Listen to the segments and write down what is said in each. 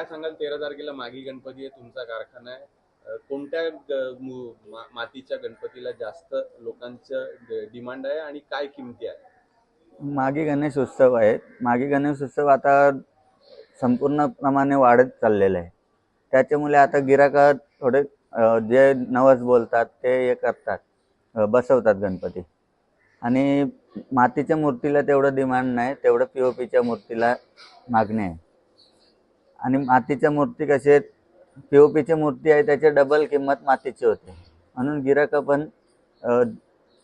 काय सांगाल तेरा तारखेला मागी गणपती आहे तुमचा कारखाना आहे. कोणत्या ग- मातीच्या गणपतीला जास्त लोकांचं डिमांड आहे आणि काय किमती आहे मागी गणेश उत्सव आहे. मागी गणेश उत्सव आता संपूर्ण प्रमाणे वाढत चाललेलं आहे. त्याच्यामुळे आता गिराका थोडे जे नवस बोलतात ते हे करतात बसवतात गणपती. आणि मातीच्या मूर्तीला तेवढं डिमांड नाही तेवढं पी ओ पीच्या मूर्तीला मागणी आहे. आणि मातीच्या मूर्ती कसे पी ओ पीची मूर्ती आहे त्याची डबल किंमत मातीची होते. म्हणून गिराकं पण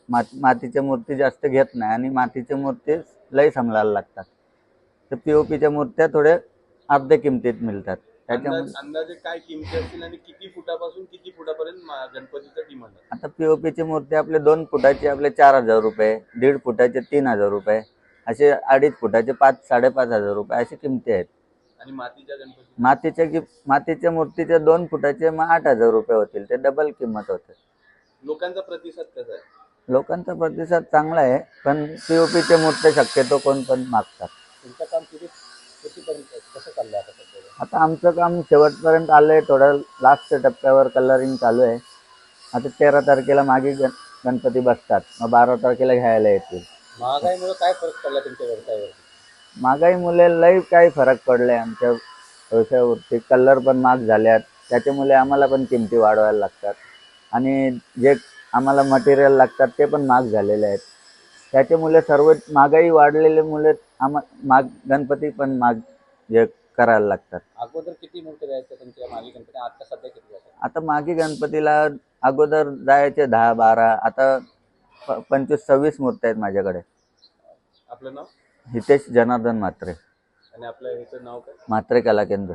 मात मातीच्या मूर्ती जास्त घेत नाही आणि मातीच्या मूर्ती लई सांभाळायला लागतात. तर पी ओ पीच्या मूर्त्या थोड्या अर्ध्या किमतीत मिळतात. त्याच्यामुळे अंदाज- काय किमती असतील आणि किती फुटापासून किती फुटापर्यंत गणपतीचं डिमांड आता पी ओ पीची मूर्ती आपले दोन फुटाची आपले चार हजार रुपये दीड फुटाचे तीन हजार रुपये असे अडीच फुटाचे पाच साडेपाच हजार रुपये अशी किमती आहेत. आणि मातीच्या गणपती. मातीच्या कि मातीच्या मूर्तीचे दोन फुटाचे मग आठ हजार रुपये होतील. ते डबल किंमत होते. लोकांचा प्रतिसाद कसा आहे? लोकांचा प्रतिसाद चांगला आहे पण पी ओ पीच्या मूर्त्या शक्यतो कोण पण मागतात. तुमचं काम किती कितीपर्यंत कसं चाललंय आता सध्या? आता आमचं काम शेवटपर्यंत आलं आहे थोडं लास्टच्या टप्प्यावर कलरिंग चालू आहे. आता तेरा तारखेला मागे गण गणपती बसतात. मग बारा तारखेला घ्यायला येतील. महागाईमुळे काय फरक पडला तुमच्या व्यवसायावर? महागाईमुळे लई काही फरक पडले आमच्या व्यवसायावरती. कलर पण महाग झाल्यात. त्याच्यामुळे आम्हाला पण किमती वाढवायला लागतात. आणि जे आम्हाला मटेरियल लागतात ते पण महाग झालेले आहेत. त्याच्यामुळे सर्व महागाई वाढलेल्यामुळे आम्हा माग गणपती पण महाग जे करायला लागतात. अगोदर किती मूर्ती तुमच्या मागे गणपती? आता सध्या किती जातात आता मागे गणपतीला अगोदर जायचे दहा बारा. आता प- पंचवीस सव्वीस मूर्त्या आहेत माझ्याकडे. आपलं नाव? हितेश जनार्दन म्हात्रे. आणि आपलं ह्याचं नाव काय? म्हात्रे कला केंद्र